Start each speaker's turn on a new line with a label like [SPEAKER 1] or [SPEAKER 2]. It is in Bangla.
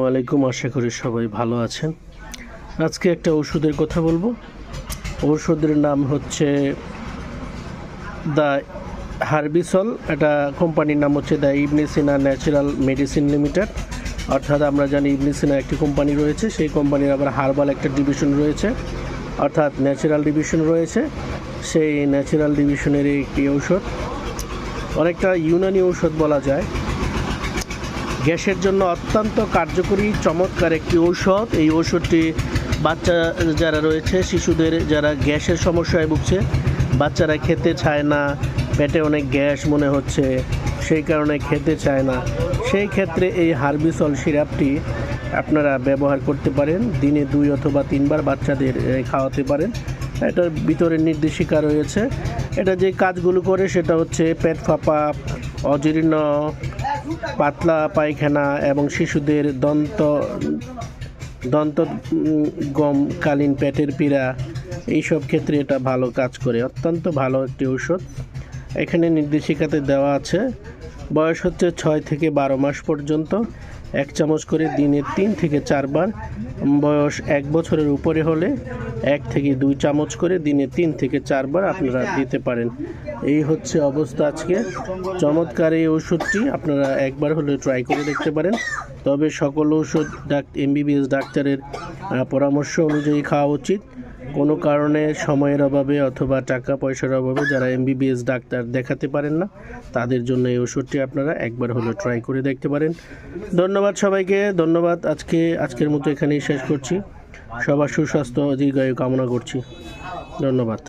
[SPEAKER 1] ওয়ালাইকুম আশা করি সবাই ভালো আছেন। আজকে একটা ওষুধের কথা বলব। ওষুধের নাম হচ্ছে দ্য হার্বিসল। এটা কোম্পানির নাম হচ্ছে the Ibn Sina natural medicine limited. অর্থাৎ আমরা জানি ইবনেসিনা একটি কোম্পানি রয়েছে, সেই কোম্পানির আবার হার্বাল একটা ডিভিশন রয়েছে। অর্থাৎ ন্যাচারাল ডিভিশন রয়েছে, সেই ন্যাচারাল ডিভিশনের একটি ঔষধ। অনেকটা ইউনানি ঔষধ বলা যায়। গ্যাসের জন্য অত্যন্ত কার্যকরী, চমৎকার একটি ঔষধ। এই ঔষধটি বাচ্চা যারা রয়েছে, শিশুদের যারা গ্যাসের সমস্যায় ভুগছে, বাচ্চারা খেতে চায় না, পেটে অনেক গ্যাস মনে হচ্ছে, সেই কারণে খেতে চায় না। সেই ক্ষেত্রে এই হার্বিসল সিরাপটি আপনারা ব্যবহার করতে পারেন, দিনে দুই অথবা তিনবার বাচ্চাদের খাওয়াতে পারেন। এটার ভিতরে নির্দেশিকা রয়েছে। এটা যে কাজগুলো করে, সেটা হচ্ছে পেট ফাঁপা অজীর্ণ পাতলা পায়খানা এবং শিশুদের দন্ত দন্ত উম, গমকালীন পেটের পীড়া এইসব ক্ষেত্রে এটা ভালো কাজ করে। অত্যন্ত ভালো একটি ঔষধ। এখানে নির্দেশিকাতে দেওয়া আছে বয়স হচ্ছে ছয় থেকে বারো মাস পর্যন্ত। এক চামচ করে দিনে তিন থেকে চারবার। বয়স এক বছরের উপরে হলে এক থেকে দুই চামচ করে দিনে তিন থেকে চারবার আপনারা দিতে পারেন। এই হচ্ছে অবস্থা আজকে। চমৎকার এই ওষুধটি আপনারা একবার হলে ট্রাই করে দেখতে পারেন। তবে সকল ওষুধ ডাক এমবিবিএস ডাক্তারের পরামর্শ অনুযায়ী খাওয়া উচিত। কোনো কারণে সময়ের অভাবে অথবা টাকা পয়সার অভাবে যারা এমবিবিএস ডাক্তার দেখাতে পারেন না তাদের জন্য এই ওষুধটি আপনারা একবার হলো ট্রাই করে দেখতে পারেন। ধন্যবাদ সবাইকে। ধন্যবাদ। আজকে আজকের মতো এখানেই শেষ করছি। সবার সুস্বাস্থ্য দীর্ঘায়ু কামনা করছি। ধন্যবাদ।